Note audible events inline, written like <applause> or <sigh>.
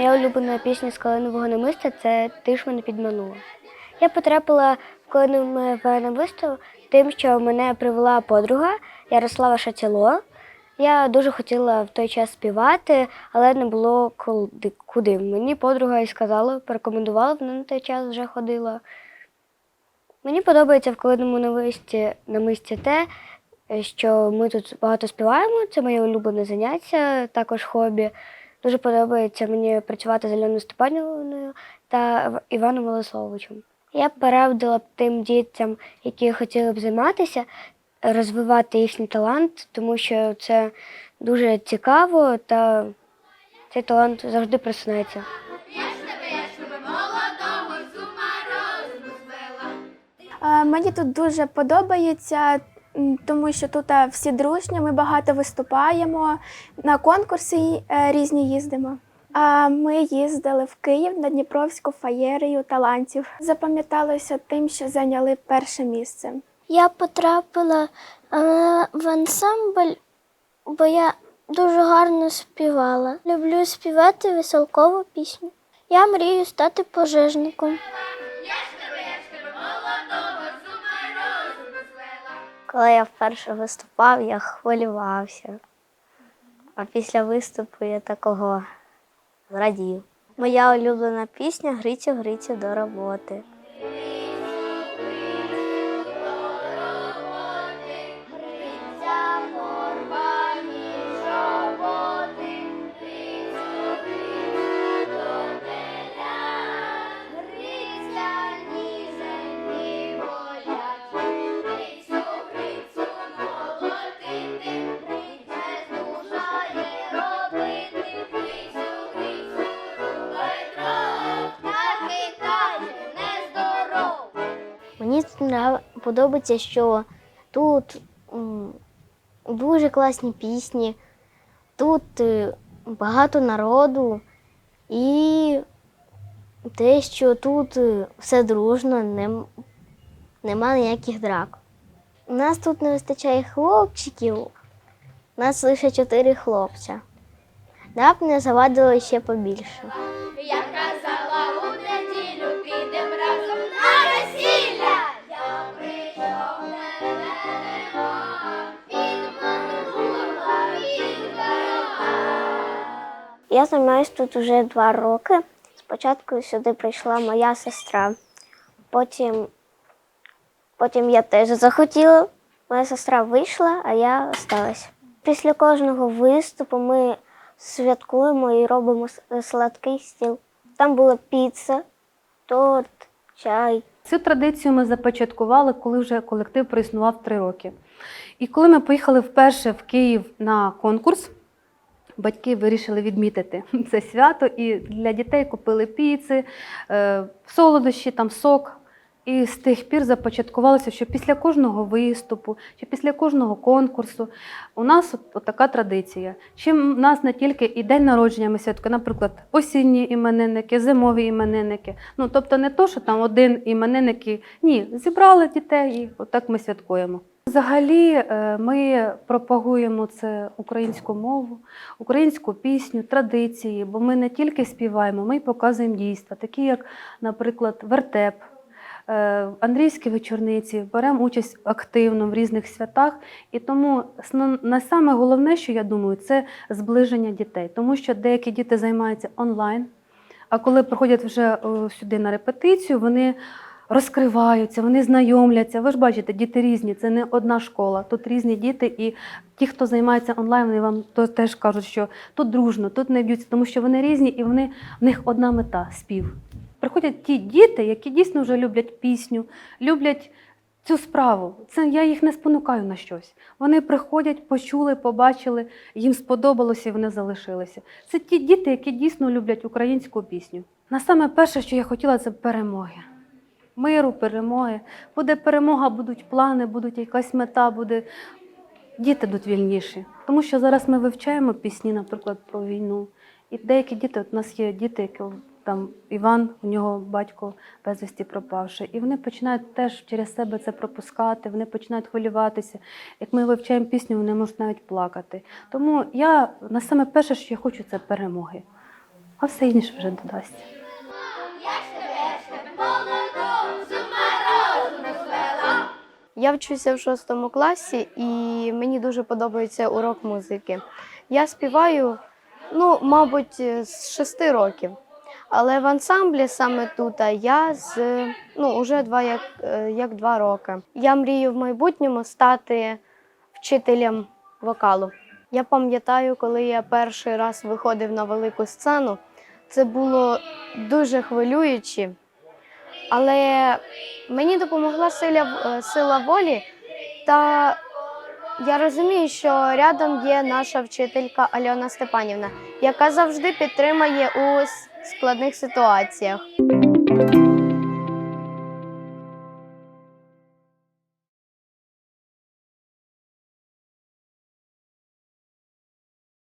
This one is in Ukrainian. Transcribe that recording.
Моя улюблена пісня з калинового намиста це Ти ж мене підманула. Я потрапила в калинове намисто тим, що мене привела подруга Ярослава Шатіло. Я дуже хотіла в той час співати, але не було куди-. Мені подруга і сказала, порекомендувала, вона на той час вже ходила. Мені подобається в калиному намисті, намисті те, що ми тут багато співаємо, це моє улюблене заняття, також хобі. Дуже подобається мені працювати з Альоною Степанівною та Іваном Волословичем. Я б порадила б тим дітям, які хотіли б займатися, розвивати їхній талант, тому що це дуже цікаво та цей талант завжди просинається. Е, Мені тут дуже подобається, тому що тут е, всі дружні, ми багато виступаємо, на конкурси е, різні їздимо. А Ми їздили в Київ на Дніпровську фаєрію талантів. Запам'яталося тим, що зайняли перше місце. Я потрапила е, в ансамбль, бо я дуже гарно співала. Люблю співати веселкову пісню. Я мрію стати пожежником. Коли я вперше виступав, я хвилювався. А після виступу я такого зрадів. Моя улюблена пісня Грицю, Грицю до роботи. Подобається, що тут дуже класні пісні, тут е, багато народу і те, що тут е, все дружно, нема ніяких драк. У нас тут не вистачає хлопчиків, у нас лише чотири хлопця. Да не завадило ще побільше. Я займаюся тут вже два роки. Спочатку сюди прийшла моя сестра, потім, потім я теж захотіла. Моя сестра вийшла, а я осталась. Після кожного виступу ми святкуємо і робимо сладкий стіл. Там була піца, торт, чай. Цю традицію ми започаткували, коли вже колектив проіснував три роки. І коли ми поїхали вперше в Київ на конкурс, батьки вирішили відмітити <laughs> це свято і для дітей купили піци, е, солодощі, там сок. І з тих пір започаткувалося, що після кожного виступу чи після кожного конкурсу у нас от, така традиція. Чим в нас не тільки і день народження ми святкуємо, наприклад, осінні іменинники, зимові іменинники. Ну тобто не то, що там один іменинники. Ні, зібрали дітей і отак ми святкуємо. Взагалі, е, ми пропагуємо це українську мову, українську пісню, традиції, бо ми не тільки співаємо, ми й показуємо дійства, такі як, наприклад, вертеп. Е, Андрійські вечорниці, беремо участь активно в різних святах. І тому найсаме головне, що я думаю, це зближення дітей, тому що деякі діти займаються онлайн, а коли приходять вже е, сюди на репетицію, вони розкриваються, вони знайомляться. Ви ж бачите, діти різні, це не одна школа. Тут різні діти, і ті, хто займається онлайн, вони вам то теж кажуть, що тут дружно, тут не б'ються, тому що вони різні і вони, в них одна мета спів. Приходять ті діти, які дійсно вже люблять пісню, люблять цю справу. Це я їх не спонукаю на щось. Вони приходять, почули, побачили, їм сподобалося і вони залишилися. Це ті діти, які дійсно люблять українську пісню. На саме перше, що я хотіла, це перемоги. Миру, перемоги. Буде перемога, будуть плани, будуть якась мета, буде. Діти будуть вільніші. Тому що зараз ми вивчаємо пісні, наприклад, про війну. І деякі діти, от у нас є діти, які там Іван, у нього батько безвісті пропавши, і вони починають теж через себе це пропускати, вони починають хвилюватися. Як ми вивчаємо пісню, вони можуть навіть плакати. Тому я на саме перше, що я хочу, це перемоги. а все інше вже додасться. Я вчуся в шостому класі і мені дуже подобається урок музики. Я співаю, ну, мабуть, з шести років. Але в ансамблі саме тут я з ну, уже два, як, е, як два роки. Я мрію в майбутньому стати вчителем вокалу. Я пам'ятаю, коли я перший раз виходив на велику сцену, це було дуже хвилююче. Але мені допомогла сила, е, сила волі, та я розумію, що рядом є наша вчителька Альона Степанівна, яка завжди підтримає у складних ситуаціях.